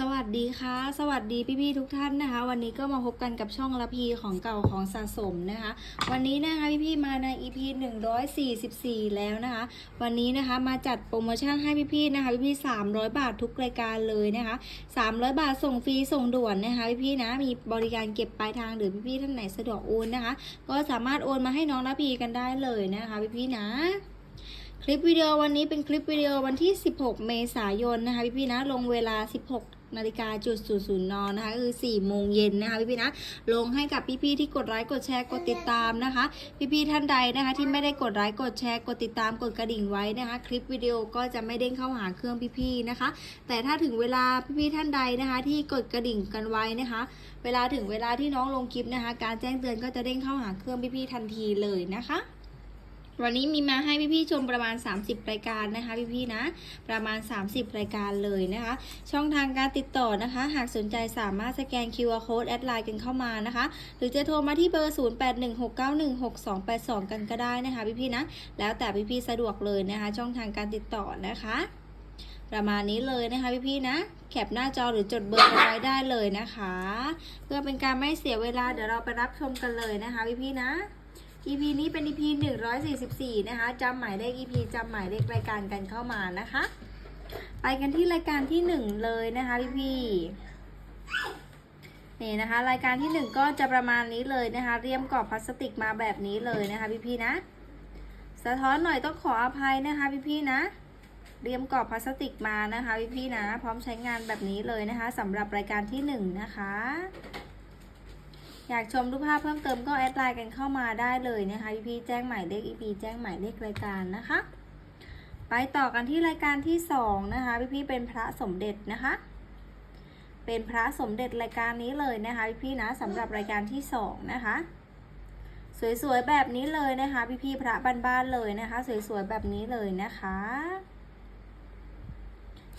สวัสดีค่ะ สวัสดีพี่ๆทุกท่านนะคะ วันนี้ก็มาพบกันกับช่องละพีของเก่าของสะสมนะคะ วันนี้นะคะพี่ๆมาใน EP 144 แล้วนะคะ วันนี้นะคะมาจัดโปรโมชั่นให้พี่ๆนะคะพี่ๆ300 บาททุกรายการเลยนะคะ 300 บาทส่งฟรีส่งด่วนนะคะพี่ๆนะมีบริการเก็บปลายทางหรือพี่ๆท่านไหนสะดวกโอนนะคะ ก็สามารถโอนมาให้น้องละพีกันได้เลยนะคะพี่ๆนะ คลิปวิดีโอวันนี้เป็นคลิปวิดีโอวันที่ 16 เมษายนนะคะพี่ๆนะลงเวลา 16นาฬิกาจุดศูนย์ศูนย์นนะคะคือ4โมงเย็นนะคะพี่ๆนะลงให้กับพี่ๆที่กดไลค์กดแชร์กดติดตามนะคะ พี่ๆท่านใดนะคะที่ไม่ได้กดไลค์กดแชร์กดติดตามกดกระดิ่งไว้นะคะ คลิปวิดีโอก็จะไม่เด้งเข้าหาเครื่องพี่ๆนะคะ แต่ถ้าถึงเวลาพี่ๆท่านใดนะคะ ที่กดกระดิ่งกันไว้นะคะ เวลาถึงเวลาที่น้องลงคลิปนะคะ การแจ้งเตือนก็จะเด้งเข้าหาเครื่องพี่ๆทันทีเลยนะคะ วันนี้มีมาให้พี่ๆชมประมาณ 30 รายการนะคะพี่ๆนะ ประมาณ 30 รายการเลยนะคะ ช่องทางการติดต่อนะคะ หากสนใจสามารถสแกน QR Code แอดไลน์กันเข้ามานะคะ หรือจะโทรมาที่เบอร์ 0816916282 กันก็ได้นะคะพี่ๆนะ แล้วแต่พี่ๆสะดวกเลยนะคะ ช่องทางการติดต่อนะคะ ประมาณนี้เลยนะคะพี่ๆนะ แคปหน้าจอหรือจดเบอร์เอาไว้ได้เลยนะคะ เพื่อเป็นการไม่เสียเวลาเดี๋ยวเราไปรับชมกันเลยนะคะพี่ๆนะ EP นี้เป็น EP 144 นะคะจำหมายเลข EP จำหมายเลขรายการกันเข้ามานะคะ ไปกันที่รายการที่ 1 เลยนะคะพี่พี่นี่นะคะ รายการที่ 1 ก็จะประมาณนี้เลยนะคะ เรียมกรอบพลาสติกมาแบบนี้เลยนะคะพี่พี่นะ สะท้อนหน่อยต้องขออภัยนะคะพี่พี่นะ เรียมกรอบพลาสติกมานะคะพี่พี่นะ พร้อมใช้งานแบบนี้เลยนะคะสำหรับรายการที่ 1 นะคะ อยากชมรูปภาพเพิ่มเติมก็แอดไลน์กันเข้ามาได้เลยนะคะพี่พี่แจ้งหมายเลข EP แจ้งหมายเลขรายการนะคะ ไปต่อกันที่รายการที่สองนะคะพี่พี่เป็นพระสมเด็จนะคะ เป็นพระสมเด็จรายการนี้เลยนะคะพี่พี่นะสำหรับรายการที่สองนะคะสวยๆแบบนี้เลยนะคะ พี่พี่ๆพระบ้านๆเลยนะคะ สวยๆแบบนี้เลยนะคะ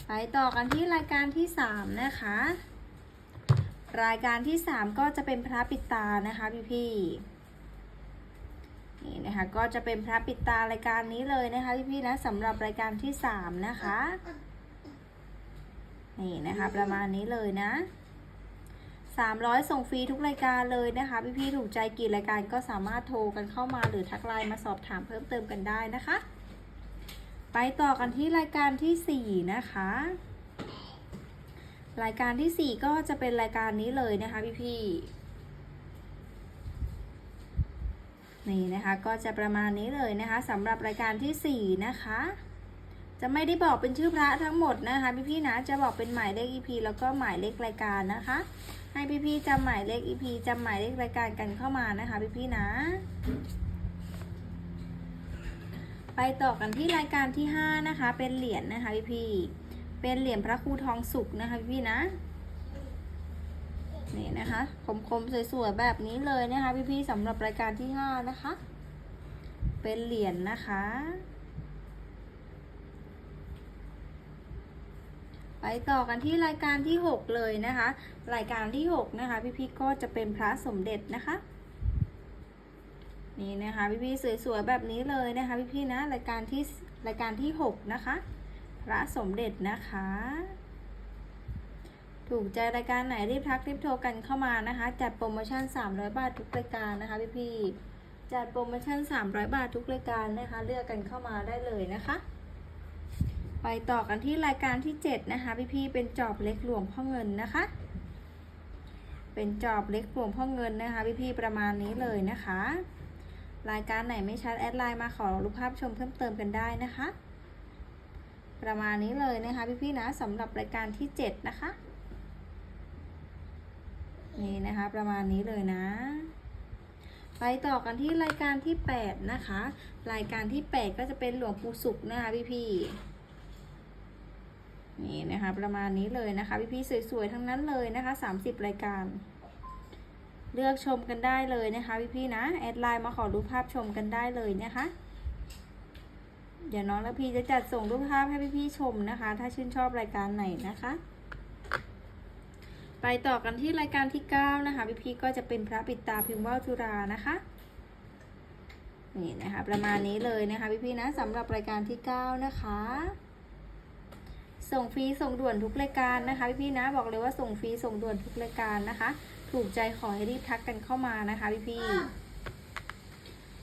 ไปต่อกันที่รายการที่สามนะคะ รายการที่ 3 ก็จะเป็นพระปิดตานะคะพี่ๆนี่นะคะ ก็จะเป็นพระปิดตารายการนี้เลยนะคะพี่ๆนะสำหรับรายการที่ 3 นะคะ นี่นะคะ ประมาณนี้เลยนะ300 ส่งฟรีทุกรายการเลยนะคะพี่ๆถูกใจกี่รายการก็สามารถโทรกันเข้ามาหรือทักไลน์มาสอบถามเพิ่มเติมกันได้นะคะ ไปต่อกันที่รายการทีสี่4 นะคะ รายการที่ 4 ก็จะเป็นรายการนี้เลยนะคะพี่ๆนี่นะคะก็จะประมาณนี้เลยนะคะสำหรับรายการที่ 4 นะคะ จะไม่ได้บอกเป็นชื่อพระทั้งหมดนะคะพี่ๆนะจะบอกเป็นหมายเลข EP แล้วก็หมายเลขรายการนะคะ ให้พี่ๆจำหมายเลข EP จำหมายเลขรายการกันเข้ามานะคะพี่ๆนะไปต่อกันที่รายการที่ 5 นะคะ เป็นเหรียญนะคะพี่ๆ เป็นเหรียญพระครูทองสุกนะคะพี่นะ นี่นะคะคมๆสวยๆแบบนี้เลยนะคะ พี่ๆสำหรับรายการที่ห้านะคะ เป็นเหรียญนะคะ ไปต่อกันที่รายการที่หกเลยนะคะ รายการที่หกนะคะ พี่ๆก็จะเป็นพระสมเด็จนะคะนี่นะคะพี่ๆสวยๆแบบนี้เลยนะคะพี่ๆนะรายการที่รายการที่หกนะคะ พระสมเด็จนะคะ ถูกใจรายการไหนรีบทักรีบโทรกันเข้ามานะคะ จัดโปรโมชั่น 300 บาททุกรายการนะคะพี่พี่จัดโปรโมชั่น 300 บาททุกรายการนะคะ เลือกกันเข้ามาได้เลยนะคะ ไปต่อกันที่รายการที่ 7 นะคะ พี่พี่เป็นจอบเล็กหลวงพ่อเงินนะคะ เป็นจอบเล็กหลวงพ่อเงินนะคะ พี่พี่ประมาณนี้เลยนะคะ รายการไหนไม่ชัดแอดไลน์มาขอรูปภาพชมเพิ่มเติมกันได้นะคะ ประมาณนี้เลยนะคะพี่ๆนะสำหรับรายการที่ 7 นะคะ นี่นะคะประมาณนี้เลยนะ ไปต่อกันที่รายการที่ 8 นะคะ รายการที่ 8 ก็จะเป็นหลวงปู่สุขนะคะพี่ๆนี่นะคะประมาณนี้เลยนะคะพี่ๆสวยๆทั้งนั้นเลยนะคะ 30 รายการ เลือกชมกันได้เลยนะคะพี่ๆนะ แอดไลน์มาขอรูปภาพชมกันได้เลยนะคะ เดี๋ยวน้องและพี่จะจัดส่งรูปภาพให้พี่ๆชมนะคะ ถ้าชื่นชอบรายการไหนนะคะ ไปต่อกันที่รายการที่ 9 นะคะ พี่ๆก็จะเป็นพระปิดตาพิมพ์ว่าวจุรานะคะนี่นะคะประมาณนี้เลยนะคะพี่ๆนะสำหรับรายการที่ 9 นะคะ ส่งฟรีส่งด่วนทุกรายการนะคะพี่ๆนะบอกเลยว่าส่งฟรีส่งด่วนทุกรายการนะคะ ถูกใจขอให้รีบทักกันเข้ามานะคะพี่ๆ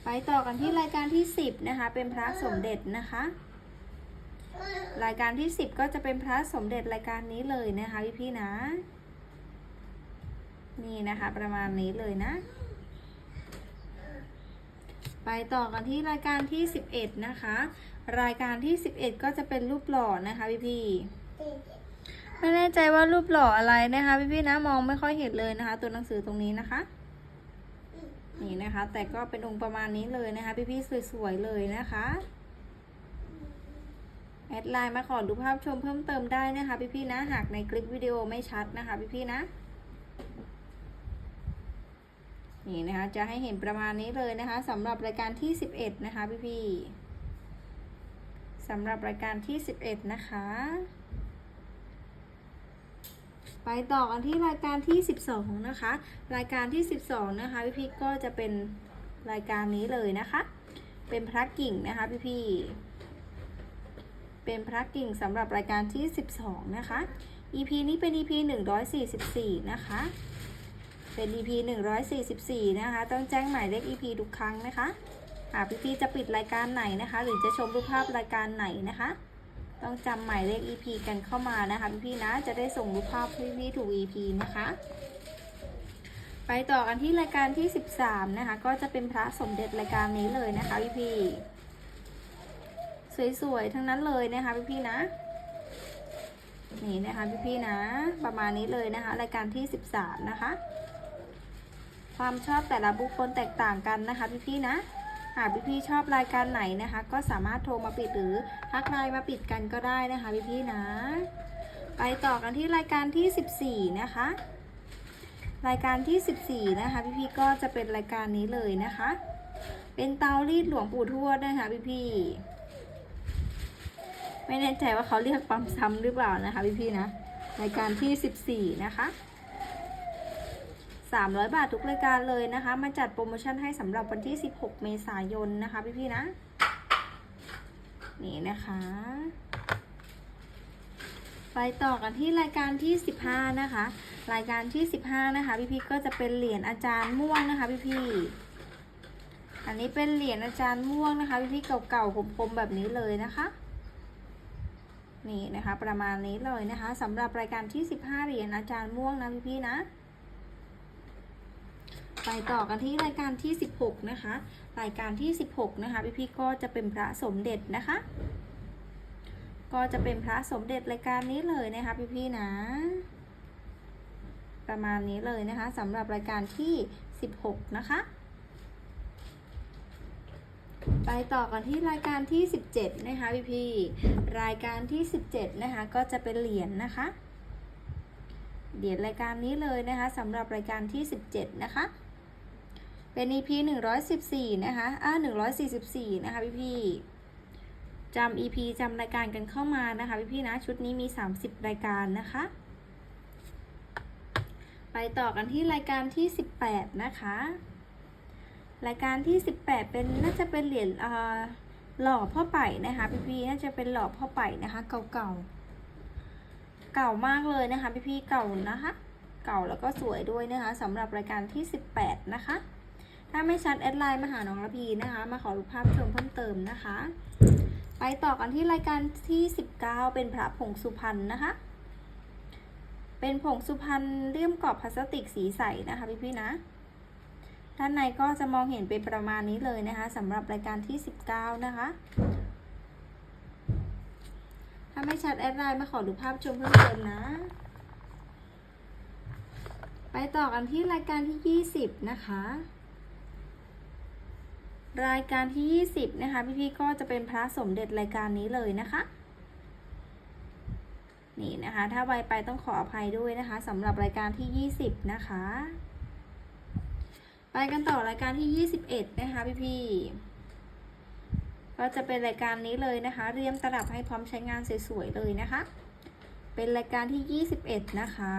ไปต่อกันที่รายการที่ 10 นะคะ เป็นพระสมเด็จนะคะ รายการที่ 10 ก็จะเป็นพระสมเด็จรายการนี้เลยนะคะพี่ๆนะ นี่นะคะประมาณนี้เลยนะ ไปต่อกันที่รายการที่ 11 นะคะ รายการที่ 11 ก็จะเป็นรูปหล่อนะคะพี่พี่ไม่แน่ใจว่ารูปหล่ออะไรนะคะพี่พี่นะมองไม่ค่อยเห็นเลยนะคะ ตัวหนังสือตรงนี้นะคะ นี่นะคะ แต่ก็เป็นองค์ประมาณนี้เลยนะคะพี่พี่ๆสวยๆเลยนะคะแอดไลน์มาขอดูภาพชมเพิ่มเติมได้นะคะพี่พี่ๆนะหากในคลิปวิดีโอไม่ชัดนะคะพี่พี่ๆนะนี่นะคะจะให้เห็นประมาณนี้เลยนะคะสำหรับรายการที่ 11 นะคะพี่พี่ๆสำหรับรายการที่ 11 นะคะ ไปต่อกันที่รายการที่ 12 นะคะ รายการที่ 12 นะคะพี่พี่ก็จะเป็นรายการนี้เลยนะคะ เป็นพระกิ่งนะคะพี่พี่เป็นพระกิ่งสำหรับรายการที่ 12 นะคะ EP นี้เป็น EP 144 นะคะ เป็น EP 144 นะคะ ต้องแจ้งหมายเลข EP ทุกครั้งนะคะหากพี่ๆจะปิดรายการไหนนะคะ หรือจะชมรูปภาพรายการไหนนะคะ ต้องจำหมายเลข EP กันเข้ามานะคะพี่ๆนะ จะได้ส่งรูปภาพให้พี่ๆถูก EP นะคะ ไปต่อกันที่รายการที่ 13 นะคะ ก็จะเป็นพระสมเด็จรายการนี้เลยนะคะพี่ๆสวยๆ ทั้งนั้นเลยนะคะพี่ๆนะนี่นะคะพี่ๆนะ ประมาณนี้เลยนะคะ รายการที่ 13 นะคะ ความชอบแต่ละบุคคลแตกต่างกันนะคะพี่ๆนะ หากพี่ๆชอบรายการไหนนะคะ ก็สามารถโทรมาปิดหรือทักไลน์มาปิดกันก็ได้นะคะพี่ๆนะ ไปต่อกันที่รายการที่ 14 นะคะ รายการที่ 14 นะคะ พี่ๆก็จะเป็นรายการนี้เลยนะคะ เป็นเตารีดหลวงปู่ทวดนะคะพี่ๆไม่แน่ใจว่าเขาเรียกปั๊มซ้ำหรือเปล่านะคะพี่ๆนะรายการที่ 14 นะคะ 300 บาททุกรายการเลยนะคะ มาจัดโปรโมชั่นให้สำหรับวันที่ 16 เมษายนนะคะพี่ๆนะ นี่นะคะ ไปต่อกันที่รายการที่ 15 นะคะ รายการที่ 15 นะคะ พี่ๆก็จะเป็นเหรียญอาจารย์ม่วงนะคะพี่ๆอันนี้เป็นเหรียญอาจารย์ม่วงนะคะพี่ๆเก่าๆคมๆแบบนี้เลยนะคะนี่นะคะประมาณนี้เลยนะคะสำหรับรายการที่ 15 เหรียญอาจารย์ม่วงนะพี่ๆนะ ไปต่อกันที่รายการที่ 16 นะคะ รายการที่ 16 นะคะ พี่ๆก็จะเป็นพระสมเด็จนะคะ ก็จะเป็นพระสมเด็จรายการนี้เลยนะคะพี่ๆนะ ประมาณนี้เลยนะคะสำหรับรายการที่ 16 นะคะ ไปต่อกันที่รายการที่ 17 นะคะพี่ๆรายการที่ 17 นะคะ ก็จะเป็นเหรียญนะคะเหรียญรายการนี้เลยนะคะสำหรับรายการที่ 17 นะคะ เป็น EP 114 นะคะ อ่า144 นะคะพี่ๆจำ EP จำรายการกันเข้ามานะคะพี่ๆนะ ชุดนี้มี 30 รายการนะคะ ไปต่อกันที่รายการที่ 18 นะคะ รายการที่ 18 เป็นน่าจะเป็นเหรียญอ่าหล่อพ่อไป่นะคะพี่ๆน่าจะเป็นหล่อพ่อไป่นะคะ เก่าๆเก่ามากเลยนะคะพี่ๆเก่านะคะ เก่าแล้วก็สวยด้วยนะคะสำหรับรายการที่ 18 นะคะ ถ้าไม่ชัดแอดไลน์มาหาน้องระพีนะคะ มาขอรูปภาพชมเพิ่มเติมนะคะ ไปต่อกันที่รายการที่ 19 เป็นพระผงสุพรรณนะคะ เป็นผงสุพรรณเลี่ยมกรอบพลาสติกสีใสนะคะพี่ๆนะ ด้านในก็จะมองเห็นเป็นประมาณนี้เลยนะคะสำหรับรายการที่ 19 นะคะถ้าไม่ชัดแอดไลน์มาขอดูภาพชมเพิ่มเติมนะ ไปต่อกันที่รายการที่ 20 นะคะ รายการที่ 20 นะคะ พี่ๆก็จะเป็นพระสมเด็จรายการนี้เลยนะคะ นี่นะคะ ถ้าไวไปต้องขออภัยด้วยนะคะสำหรับรายการที่ 20 นะคะ ไปกันต่อรายการที่ 21 นะคะพี่ๆก็จะเป็นรายการนี้เลยนะคะ เรียมตลับให้พร้อมใช้งานสวยๆเลยนะคะ เป็นรายการที่ 21 นะคะ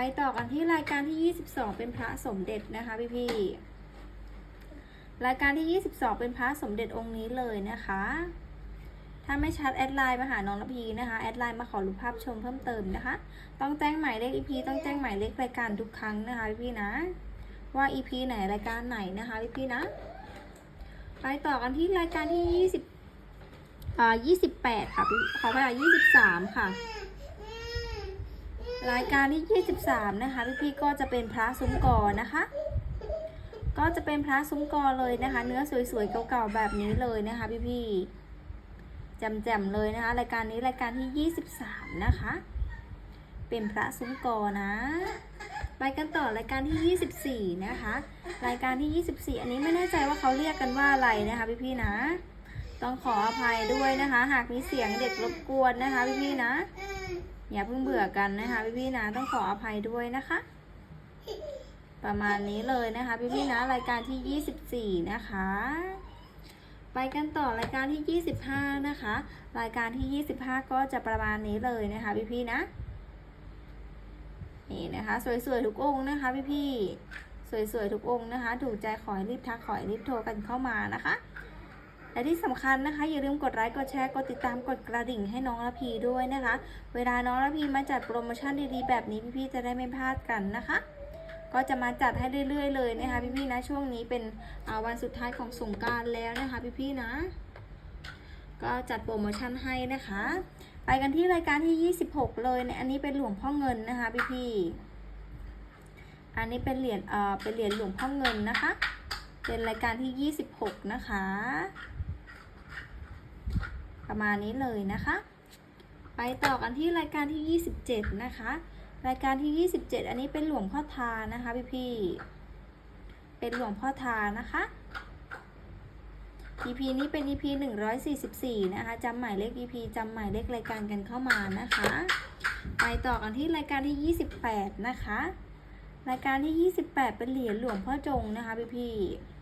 ไปต่อกันที่รายการที่ 22 เป็นพระสมเด็จนะคะพี่ๆรายการที่ 22 เป็นพระสมเด็จองค์นี้เลยนะคะ ถ้าไม่ชัดแอดไลน์มาหาน้องระพีนะคะแอดไลน์มาขอรูปภาพชมเพิ่มเติมนะคะ ต้องแจ้งหมายเลข EP ต้องแจ้งหมายเลขรายการทุกครั้งนะคะพี่ๆนะ ว่า EP ไหนรายการไหนนะคะพี่ๆนะ ไปต่อกันที่รายการที่ 20อ่า28 ค่ะพี่ขอไปอะ23 ค่ะ รายการที่ 23 นะคะพี่ๆก็จะเป็นพระซุ้มกอนะคะ ก็จะเป็นพระซุ้มกอเลยนะคะ เนื้อสวยๆเก่าๆแบบนี้เลยนะคะพี่ๆแจ่มๆเลยนะคะ รายการนี้รายการที่ 23 นะคะ เป็นพระซุ้มกอนะ ไปกันต่อรายการที่ 24 นะคะ รายการที่ 24 อันนี้ไม่แน่ใจว่าเขาเรียกกันว่าอะไรนะคะพี่ๆนะ ต้องขออภัยด้วยนะคะ หากมีเสียงเด็กรบกวนนะคะพี่ๆนะ อย่าเพิ่งเบื่อกันนะคะพี่ๆนะต้องขออภัยด้วยนะคะ ประมาณนี้เลยนะคะพี่ๆนะรายการที่ 24 นะคะ ไปกันต่อรายการที่ 25 นะคะ รายการที่ 25 ก็จะประมาณนี้เลยนะคะพี่ๆนะนี่นะคะ สวยๆทุกองค์นะคะพี่ๆสวยๆทุกองค์นะคะ ถูกใจขอให้รีบทักขอให้รีบโทรกันเข้ามานะคะ และที่สำคัญนะคะ อย่าลืมกดไลค์กดแชร์กดติดตามกดกระดิ่งให้น้องระพีด้วยนะคะ เวลาน้องระพีมาจัดโปรโมชั่นดีๆแบบนี้พี่ๆจะได้ไม่พลาดกันนะคะ ก็จะมาจัดให้เรื่อยๆเลยนะคะพี่ๆนะช่วงนี้เป็นวันสุดท้ายของสงการแล้วนะคะพี่ๆนะ ก็จัดโปรโมชั่นให้นะคะ ไปกันที่รายการที่ 26 เลยเนี่ยอันนี้เป็นหลวงพ่อเงินนะคะพี่ๆอันนี้เป็นเหรียญเอ่อเป็นเหรียญหลวงพ่อเงินนะคะ เป็นรายการที่ 26 นะคะ ประมาณนี้เลยนะคะ ไปต่อกันที่รายการที่ 27 นะคะ รายการที่ 27 อันนี้เป็นหลวงพ่อทานะคะพี่ๆเป็นหลวงพ่อทานะคะ EP นี้เป็น EP 144 นะคะจำหมายเลข EP จำหมายเลขรายการกันเข้ามานะคะ ไปต่อกันที่รายการที่ 28 นะคะ รายการที่ 28 เป็นเหรียญหลวงพ่อจงนะคะพี่ๆ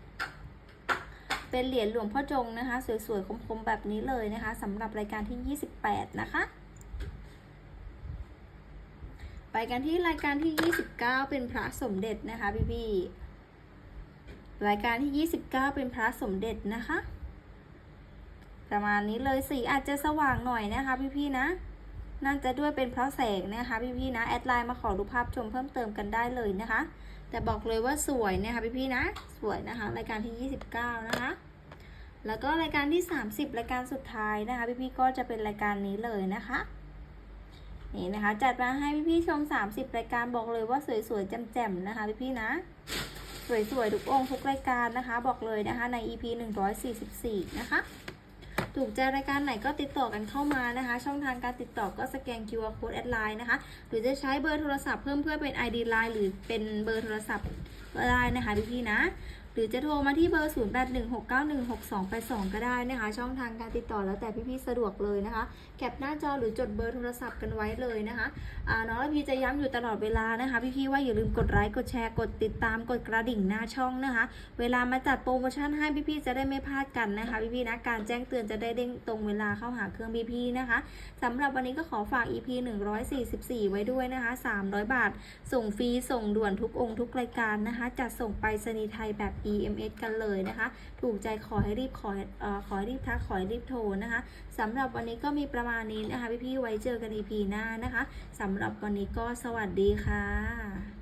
เป็นเหรียญหลวงพ่อจงนะคะ สวยๆ คมๆ แบบนี้เลยนะคะสำหรับรายการที่ 28 นะคะ ไปกันที่รายการที่ 29 เป็นพระสมเด็จนะคะพี่ๆรายการที่ 29 เป็นพระสมเด็จนะคะ ประมาณนี้เลยสีอาจจะสว่างหน่อยนะคะพี่ๆนะน่าจะด้วยเป็นเพราะแสงนะคะพี่ๆนะแอดไลน์มาขอดูปภาพชมเพิ่มเติมกันได้เลยนะคะ แต่บอกเลยว่าสวยนะคะพี่ๆนะ สวยนะคะ รายการที่ 29 นะคะ แล้วก็รายการที่ 30 รายการสุดท้ายนะคะ พี่ๆก็จะเป็นรายการนี้เลยนะคะนี่นะคะ จัดมาให้พี่ๆชม 30 รายการบอกเลยว่าสวยๆแจ่มๆนะคะพี่ๆนะ สวยๆทุกองค์ทุกรายการนะคะ บอกเลยนะคะใน EP 144 นะคะถูกใจรายการไหนก็ติดต่อกันเข้ามานะคะ ช่องทางการติดต่อก็สแกน QR code แอดไลน์นะคะ หรือจะใช้เบอร์โทรศัพท์เพิ่มเพื่อเป็น ID Line หรือเป็นเบอร์โทรศัพท์ก็ได้นะคะพี่ๆนะ รือจะโทรมาที่เบอร์ 0816916282 ก็ได้นะคะ ช่องทางการติดต่อแล้วแต่พี่ๆสะดวกเลยนะคะ แคปหน้าจอหรือจดเบอร์โทรศัพท์กันไว้เลยนะคะอ่าน้องระพีจะย้ำอยู่ตลอดเวลานะคะ พี่ๆว่าอย่าลืมกดไลค์กดแชร์กดติดตามกดกระดิ่งหน้าช่องนะคะ เวลามาจัดโปรโมชั่นให้พี่ๆจะได้ไม่พลาดกันนะคะ พี่ๆนะการแจ้งเตือนจะได้เด้งตรงเวลาเข้าหาเครื่องพี่ๆนะคะสำหรับวันนี้ก็ขอฝาก EP 144 ไว้ด้วยนะคะ 300 บาท ส่งฟรีส่งด่วนทุกองค์ทุกรายการนะคะจัดส่งไปรษณีไทยแบบ EMS กันเลยนะคะ ถูกใจขอให้รีบขอเอ่อขอให้รีบทักขอให้รีบโทรนะคะสำหรับวันนี้ก็มีประมาณนี้นะคะพี่ๆไว้เจอกัน EP หน้านะคะสำหรับวันนี้ก็สวัสดีค่ะ